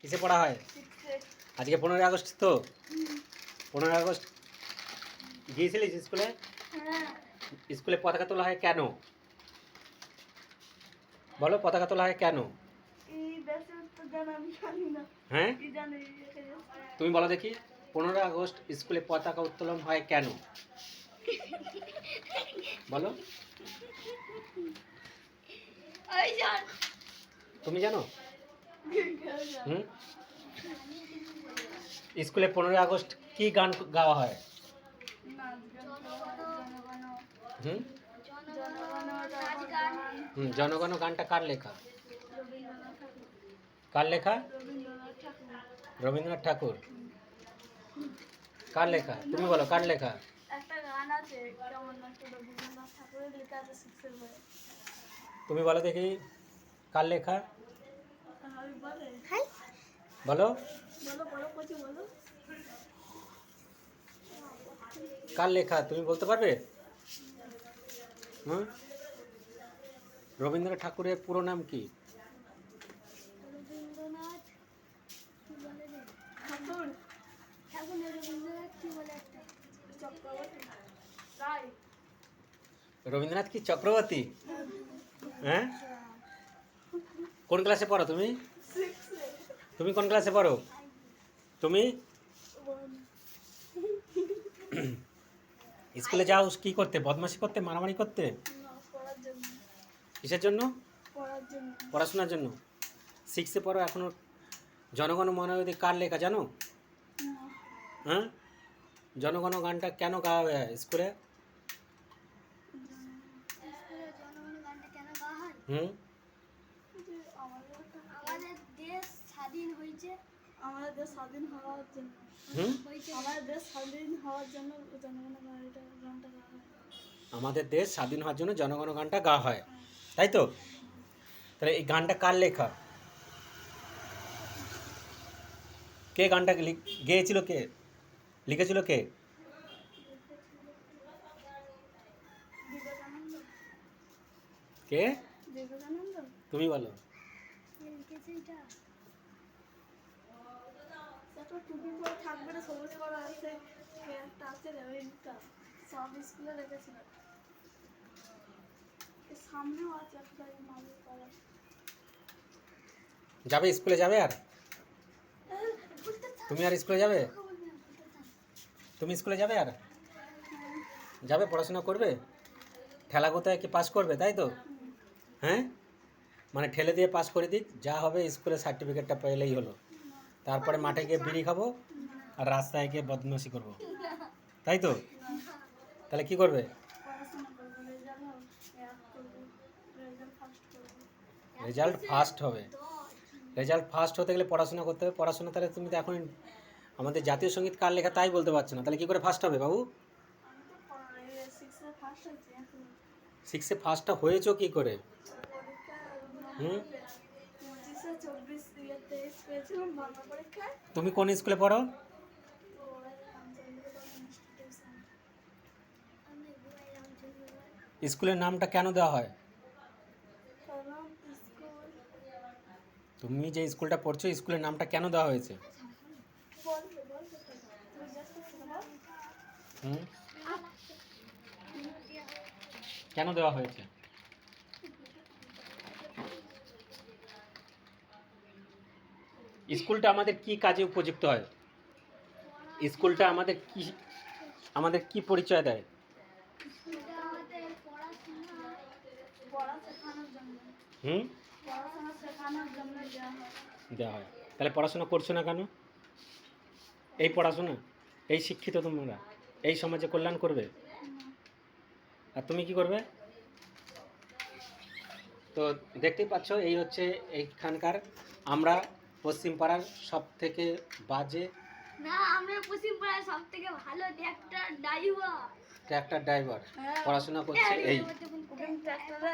কিসে পড়া হয়? আজকে পনেরোই আগস্ট তো? পনেরোই আগস্ট গিয়েছিলিস স্কুলে? স্কুলে পতাকা তোলা হয় কেন? বলো পতাকা তোলা হয় কেন? হ্যাঁ। তুমি বলো দেখি পনেরোই আগস্ট স্কুলে পতাকা উত্তোলন হয় কেন? বলো। তুমি জানো? স্কুলে পনেরোই আগস্ট কি গান গাওয়া হয়? নাচ গান জনগণ হুম জনগণ নাচ গান হুম জনগণ গানটা কার লেখা? রবীন্দ্রনাথ ঠাকুর কার লেখা? রবীন্দ্রনাথ ঠাকুর। রবীন্দ্রনাথ ঠাকুর কার লেখা? তুমি বলো কার লেখা? একটা গান আছে কেমন একটা রবীন্দ্রনাথ ঠাকুরের লেখা আছে সিক্সের বই তুমি বলো দেখি কার লেখা? বলো। কার লেখা? তুমি বলতে পারবে? হুম? রবীন্দ্রনাথ ঠাকুরের পুরো নাম কি? রবীন্দ্রনাথ কি চক্রবর্তী? হ্যাঁ? কোন ক্লাসে পড়ো তুমি? তুমি কোন ক্লাসে পড়ো? তুমি? স্কুলে যাও কি করতে? বদমাশি করতে মারামারি করতে? কিসের জন্য? পড়াশোনার জন্য। সিক্সে পড়ো এখনও জনগণ মনোযোগী কার লেখা জানো? হ্যাঁ? জনগণ গানটা কেন গাওয়া হয় স্কুলে? হুম? স্বাধীন হয়েছে। আমাদের দেশ স্বাধীন হওয়ার জন্য। আমাদের দেশ স্বাধীন হওয়ার জন্য জনগণ গানটা আমাদের দেশ স্বাধীন হওয়ার জন্য জনগণ গানটা গাওয়া হয়। তাই তো? তাহলে এই গানটা কার লেখা? কে গানটা গেয়েছিল কে? লিখেছিল কে? কে? তুমি বলো। টুপি পরে থাকবে না সবুজ করা আছে। কে আছে রে সব স্কুলে রেখেছিল। সামনেও আছে একটা মানুষ করা যাবে স্কুলে যাবে আর? তুমি আর স্কুলে যাবে? তুমি স্কুলে যাবে আর? যাবে পড়াশোনা করবে? ঠেলা কোথায় কি পাস করবে তাই তো? হ্যাঁ? মানে ঠেলে দিয়ে পাস করে দিক যা হবে স্কুলে সার্টিফিকেটটা পেলেই হলো। তারপরে মাঠে গিয়ে বিড়ি খাব আর রাস্তায় গিয়ে বদমাশি করব। তাই তো? তাহলে কি করবে? রেজাল্ট ফার্স্ট হবে। রেজাল্ট ফার্স্ট হতে গেলে পড়াশোনা করতে হবে। পড়াশোনা তাহলে তুমি তো এখন আমাদের জাতীয় সংগীত কার লেখা তাই বলতে পারছ না। তাহলে কি করে ফার্স্ট হবে বাবু? সিক্সে ফার্স্টটা হয়েছো কি করে? হুম? তুমি কোন স্কুলে পড়ো? স্কুলের নামটা কেন দেওয়া হয়? তুমি যে স্কুলটা পড়ছো, স্কুলের নামটা কেন দেওয়া হয়েছে? কেন দেওয়া হয়েছে? স্কুলটা আমাদের কি কাজে উপযুক্ত হয়? স্কুলটা আমাদের কি আমাদের কি পরিচয় দেয়? হুম? হয়। দেওয়া হয়। তাহলে পড়াশোনা করছ না কেন? এই পড়াশোনা এই শিক্ষিত তোমরা এই সমাজে কল্যাণ করবে? আর তুমি কি করবে? তো দেখতেই পাচ্ছ এই হচ্ছে এইখানকার আমরা পশ্চিম পাড়ার সব থেকে বাজে? না আমরা পশ্চিম পাড়ায় সব থেকে ভালো ট্র্যাক্টর ড্রাইভার ট্র্যাক্টর ড্রাইভার পড়াশোনা করছে এই। ট্র্যাক্টরে